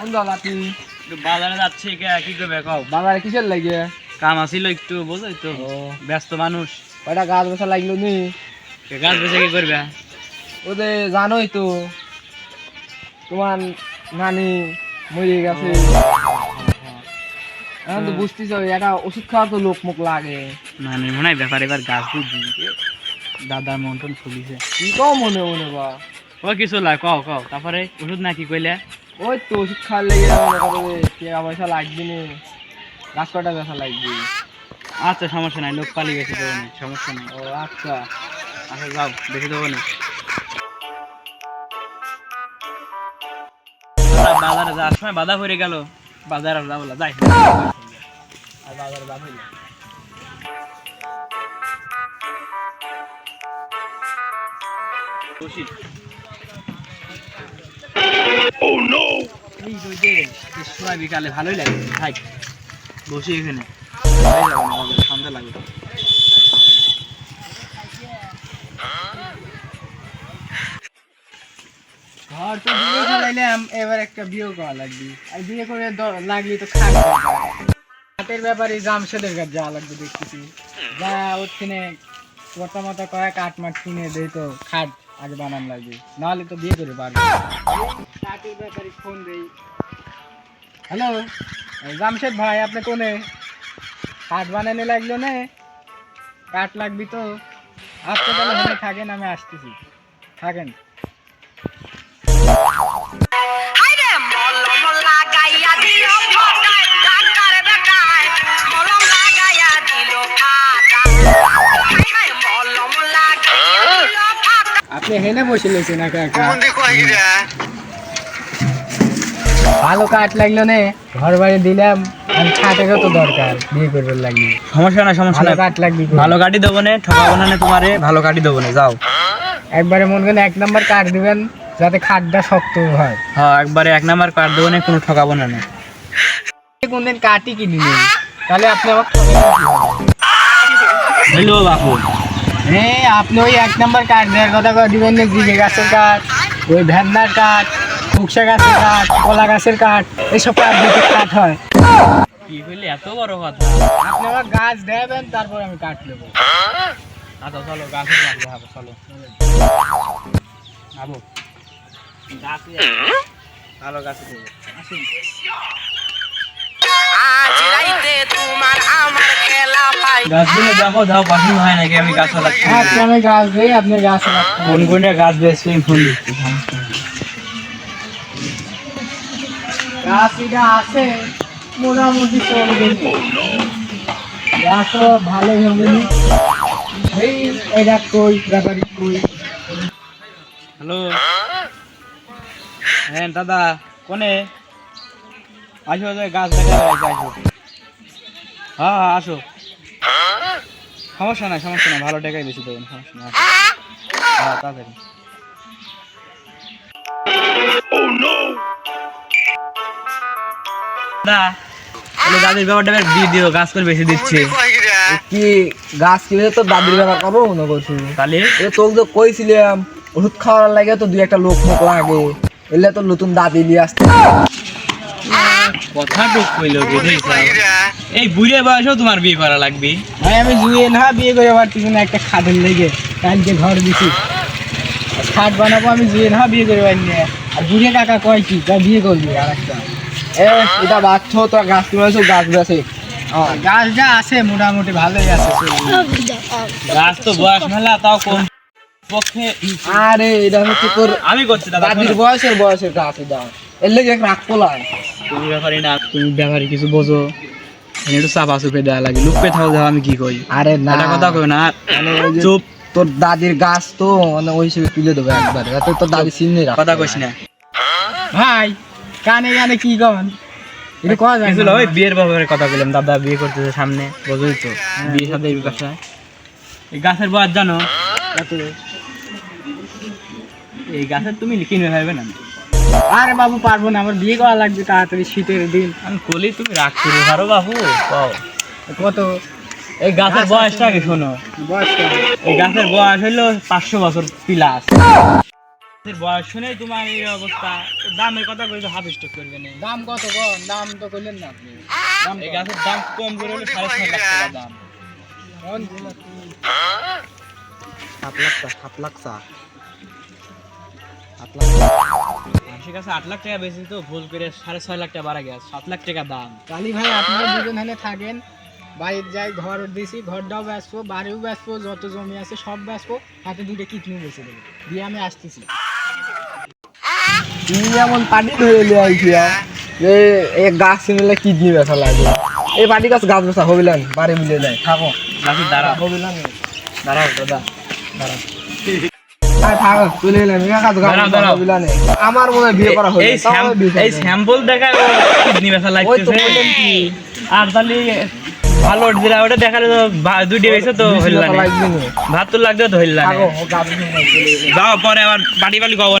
কোন বাজারে যাচ্ছি কি করবে কও? বাজারে কিসের লাগে? কাম আসিল একটু বোঝোই তো। ব্যস্ত মানুষ। কয়টা গাছ বসা লাগল নি? গাছ বেঁচে কি করবে? ওদের জানোই তো তোমার নানি মরে গেছে। এখন তো বুঝতেছ একটা ওষুধ খাওয়ার তো লোক মুখ লাগে। না নে মনে হয় ব্যাপার এবার গাছ বুঝি দাদার মন্টন চলিছে কি কম মনে মনে বা? ও কিছু লা কও কও। তারপরে ওষুধ না কি কইলে? ওই তো ওষুধ খাওয়ার লেগে টাকা পয়সা লাগবে না গাছ কটা বেচা লাগবে? আচ্ছা সমস্যা নাই লোক পালি বেশি দেবো না সমস্যা নাই। ও আচ্ছা। আচ্ছা যাও বেশি দেবো না। বাজারে যাওয়ার সময় বাধা পড়ে গেল। বাজার আর যাব যাই। আর বাজারে হইল Oh, খাট খাটের ব্যাপারে জামশেদের কাছে যাওয়া লাগবে দেখতেছি। যা ওখানে মোটা মোটা কয়েক কাঠ মাঠ কিনে দেই তো খাট আগে বানান লাগবে। নাহলে তো বিয়ে করে পারবে ব্যাপারে ফোন দেই হ্যালো জামশেদ ভাই আপনি কোনে? খাট বানানো লাগল না কাঠ লাগবি তো? আপনি তাহলে ওখানে থাকেন? আমি আসতেছি। থাকেন। আপনি হেনে বসে লেছেন একা একা। ভালো কাঠ লাগল নে ঘর বাড়ি দিলাম আর ছাটেরও তো দরকার বিয়ে করবার লাগবে। সমস্যা না সমস্যা না কাঠ লাগবে ভালো গাড়ি দেবো না ঠকাবো না তোমারে ভালো গাড়ি দেবো না যাও। একবারে মন করেন এক নাম্বার কাঠ দিবেন যাতে খাটটা শক্ত হয়। হ্যাঁ একবারে এক নাম্বার কার্ড দেবো না কোনো ঠকাবো না না। কোনদিন কাঠই কিনি তাহলে আপনি আমাকে হইল বাপু। এই আপনি ওই এক নাম্বার কাঠ দেওয়ার কথা করে দিবেন না জিগে গাছের কাঠ ওই ভ্যান্নার কাঠ। ফুকসা গাছের কাঠ কলা গাছের কাঠ এইসব কাঠ কাঠ হয়। কি হইলে এত বড় কথা আপনি আমার গাছ দেবেন তারপর আমি কাঠ নেব। আচ্ছা চলো গাছে লাগবে হবে চলো। আবো। গাছে ভালো গাছে দেবো আসুন। গাছগুলো দেখো দাও পছন্দ হয় নাকি? আমি গাছ লাগাচ্ছি। আচ্ছা আমি গাছ দিই আপনি গাছ রাখতে কোন কোনটা গাছ বেশি দিচ্ছি গাছ এটা আছে মোটামুটি চলবে। গাছ তো ভালোই হবে এটা কই ব্যাপারি কই? হ্যালো। হ্যাঁ দাদা কোনে? আসো গাছ দেখা আসো হ্যাঁ হ্যাঁ আসো। সমস্যা নাই সমস্যা নাই ভালো টাকাই বেশি দেবেন সমস্যা নাই। হ্যাঁ তাড়াতাড়ি। দাদা দাদির ব্যাপারটা দিয়ে দিও গাছ করে বেশি দিচ্ছে। কি গাছ কিনে তো দাদির ব্যাপার করব মনে করছি। তাহলে? তো কইছিলাম ওষুধ খাওয়ার লাগে তো দুই একটা লোক মুখ লাগে। এলে তো নতুন দাদি নিয়ে আসতে। কথা টুক কইল এই বুড়ে বয়সেও তোমার বিয়ে করা লাগবে। ভাই আমি জুয়ে না বিয়ে করে পারতেছি না একটা খাটের লেগে কালকে ঘর দিছি। খাট বানাবো আমি জুয়ে না বিয়ে করে আর বুড়ে কাকা কয় কি তা বিয়ে করবি আর একটা এ এটা বাচ্চা তো গাছ তুলেছো গাছ বেছে। গাছ যা আছে মোটামুটি ভালোই আছে। গাছ তো বয়স মেলা তাও কোন পক্ষে। আরে এটা হচ্ছে তোর আমি করছি দাদা দাদির বয়সের বয়সের গাছ এটা। এর লেগে রাগ পোলায় তুমি ব্যাপারে না তুমি ব্যাপারে কিছু বোঝো। একটু চাপা চুপে দেওয়া লাগে লুপে থাকো যাও আমি কি কই আরে না। এটা কথা কই না মানে চুপ। তোর দাদির গাছ তো মানে ওই হিসেবে তুলে দেবো একবারে। তোর দাদি চিনে রাখ কথা কইস না। ভাই কানে কানে কি কন? এটা কয়া যায় না। ওই বিয়ের ব্যাপারে কথা বললাম। দাদা বিয়ে করতেছে সামনে বোঝোই তো? বিয়ে সাথে এই এই গাছের বয়স জানো? এই গাছের তুমি কিনে ভাবে না? আরে বাবু পারব না। আমার বিয়ে করা লাগবে তাড়াতাড়ি শীতের দিন। আমি কলি তুমি রাগ করে পারো বাবু কও। কত? এই গাছের বয়সটা কি শোনো। বয়স এই গাছের বয়স হইল পাঁচশো বছর প্লাস। বয়স শুনেই তোমার এই অবস্থা। দামের কথা বলে হাফ স্টক করবে না। দাম কত গো? দাম তো করলেন না আপনি। দাম এই গাছের দাম কম করে হলে সাড়ে ছয় লাখ টাকা দাম? সাত লাখ চা সাত লাখ চা। মানুষের কাছে আট লাখ টাকা বেশি তো ভুল করে সাড়ে ছয় লাখ টাকা বাড়া গেছে সাত লাখ টাকা দাম। কালী ভাই আপনারা দুজন থাকেন। বাইরে যাই ঘর দিছি ঘরটাও বেসবো বাড়িও বেসবো যত জমি আছে সব বেসবো হাতে দুটো কিডনি বেঁচে দেবো দিয়ে আমি আসতেছি। এমন পাটি ধরে লিয়ে আইছিয়া যে এক গাছ মিলে কিডনি ব্যথা লাগল এই পাটি গাছ গাছ বেচা হবিলান বাড়ি মিলে যায়। থাকো। হবিলান দাঁড়াও দাদা। গাছ গাছ দাঁড়াও, বেচা দাঁড়াও। হবিলান আমার মনে হয় বিয়ে করা এই স্যাম্পল দেখায় কিডনি ব্যথা আর তাহলে ভালো ওটা দেখালে তো দুইটা তো হইল ভাত তো হইল গাছ চলে এলাম। যাও পরে আবার বাড়ি বাড়ি